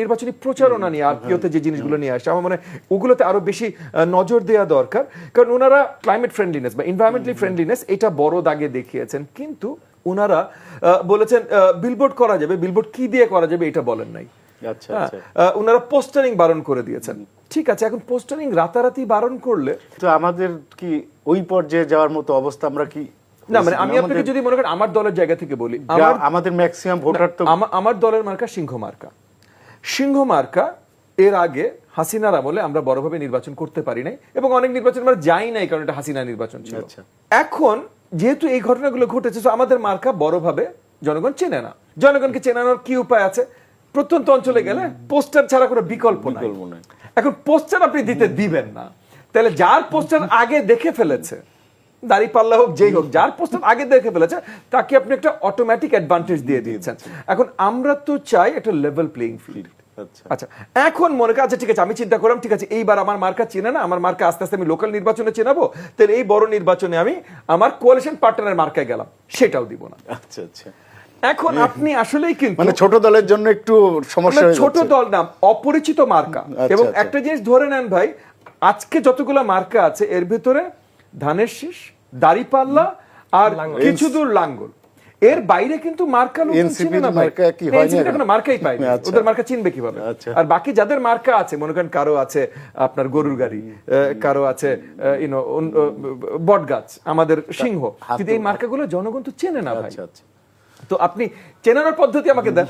নির্বাচনী প্রচারণা নিয়ে আরপিওতে যে জিনিসগুলো নিয়ে আসছে আমার মনে হয় ওগুলোতে আরও বেশি নজর দেওয়া দরকার। কারণ ওনারা ক্লাইমেট ফ্রেন্ডলিনেস বা এনভায়রনমেন্টালি ফ্রেন্ডলিনেস এটা বড় দাগে দেখিয়েছেন। কিন্তু ওনারা বলেছেন বিলবোর্ড করা যাবে। বিলবোর্ড কি দিয়ে করা যাবে এটা বলেন নাই। আচ্ছা হ্যাঁ, আচ্ছা। ওনারা পোস্টারিং বারণ করে দিয়েছেন। ঠিক আছে এখন পোস্টারিং রাতারাতি বারণ করলে তো আমাদের কি ওই পর্যায়ে যাওয়ার মতো অবস্থা আমরা কি না মানে আমি আপনাকে যদি মনে করেন আমার দলের জায়গা থেকে বলি আমাদের ম্যাক্সিমাম ভোটার তো আমার দলের মার্কা সিংহ মার্কা। সিংহ মার্কা এর আগে হাসিনার আমলে আমরা বড়ভাবে নির্বাচন করতে পারি নাই এবং অনেক নির্বাচন আমরা যাই নাই কারণ এটা হাসিনা নির্বাচন ছিল। আচ্ছা। এখন যেহেতু এই ঘটনাগুলো ঘটেছে তো আমাদের মার্কা বড়ভাবে জনগণ চেনে না। জনগণকে চেনানোর কি উপায় আছে? প্রত্যন্ত অঞ্চলে গেলে পোস্টার ছাড়া কোনো বিকল্প নাই। বিকল্প নাই। এখন পোস্টার আপনি দিতে দিবেন না। তাহলে যার পোস্টার আগে দেখে ফেলেছে দাড়ি পাল্লা হোক যেই হোক যার পোস্টার আগে দেখে ফেলেছে তাকে আপনি একটা অটোমেটিক অ্যাডভান্টেজ দিয়ে দিয়েছেন। এখন আমরা তো চাই একটা লেভেল প্লেইং ফিল্ড আচ্ছা। এখন মনে করেন আচ্ছা ঠিক আছে আমি চিন্তা করলাম ঠিক আছে এইবার আমার মার্কা চেনে না আমার মার্কা আস্তে আস্তে আমি লোকাল নির্বাচনে চেনাবো তাহলে এই বড় নির্বাচনে আমি আমার কোয়ালিশন পার্টনারের মার্কায় গেলাম সেটাও দিব না। আচ্ছা আচ্ছা। এখন আপনি আসলেই কিন্তু মানে ছোট দলের জন্য একটু সমস্যা ছোট দল নাম অপরিচিত মার্কা। আচ্ছা, এবং আচ্ছা। একটা জিনিস ধরে নেন ভাই আজকে যতগুলো মার্কা আছে এর ভিতরে ধানের শীষ দাড়িপাল্লা আর কিছু দূর লাঙ্গল। এর বাইরে কিন্তু মার্কা লোক NCP চিনে না মার্কা কি র এখন? মার্কাই পায়নি। আচ্ছা। ওদের মার্কা চিনবে কীভাবে? আচ্ছা। আর বাকি যাদের মার্কা আছে মনে করেন কারও আছে আপনার গরুর গাড়ি কারও আছে ইউনো বট গাছ আমাদের সিংহ। কিন্তু এই মার্কাগুলো জনগণ তো চেনে না ভাই। আচ্ছা। তো আপনি চেনানোর পদ্ধতি আমাকে দেন।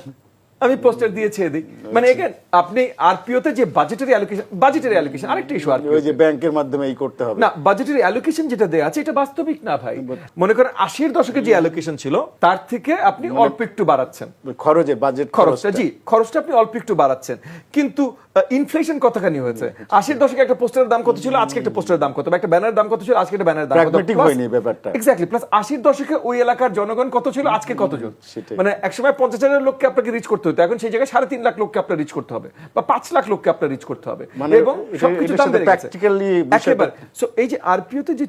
আমি পোস্টার দিয়ে ছেড়ে দিই মানে আচ্ছা। এগেন আপনি আরপিওতে যে বাজেটারি অ্যালোকেশন বাজেটারি অ্যালোকেশন আরেকটা ইস্যু আর ওই যে ব্যাংকের মাধ্যমে এই করতে হবে। না বাজেটারি অ্যালোকেশন যেটা দেয়া আছে এটা বাস্তবিক না ভাই। মনে করেন আশির দশকে যে অ্যালোকেশন ছিল তার থেকে আপনি অল্প একটু বাড়াচ্ছেন। খরচে বাজেট খরচটা। জি খরচটা আপনি অল্প একটু বাড়াচ্ছেন। কিন্তু ইনফ্লেশন কতখানি হয়েছে? আশির দশকে একটা পোস্টারের দাম কত ছিল? আজকে একটা পোস্টারের দাম কত? বা একটা ব্যানার দাম কত ছিল? আজকে একটা ব্যানার দাম কত? হয়নি ব্যাপারটা। এক্স্যাক্টলি প্লাস আশির দশকে ওই এলাকার জনগণ কত ছিল? আজকে কতজন। মানে একসময় পঞ্চাশ হাজার লোককে আপনাকে রিচ করতে হতো এখন সেই জায়গায় সাড়ে তিন লাখ লোককে আপনার রিচ করতে হবে বা পাঁচ লাখ লোককে আপনার রিচ করতে হবে। মানে এবং সবকিছু দাম বেড়ে গেছে। একেবারে। সো এই যে আরপিওতে যে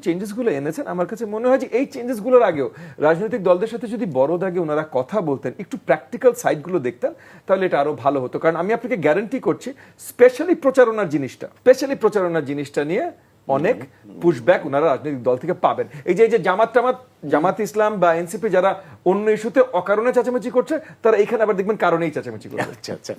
এনেছেন আমার কাছে মনে হয় যে এই চেঞ্জেসগুলোর আগেও রাজনৈতিক দলদের সাথে যদি বড় দাগে ওনারা কথা বলতেন একটু প্র্যাকটিক্যাল সাইডগুলো দেখতেন তাহলে এটা আরও ভালো হতো। কারণ আমি আপনাকে গ্যারান্টি করছি স্পেশালি প্রচারণার জিনিসটা স্পেশালি প্রচারণার জিনিসটা নিয়ে অনেক পুশব্যাক ওনারা রাজনৈতিক দল থেকে পাবেন। এই যে এই যে জামাত টামাত, জামাত ইসলাম বা এনসিপি যারা অন্য ইস্যুতে অকারণে চেঁচামেচি করছে, তারা এখানে আবার দেখবেন কারণেই চেঁচামেচি করছে। আচ্ছা আচ্ছা।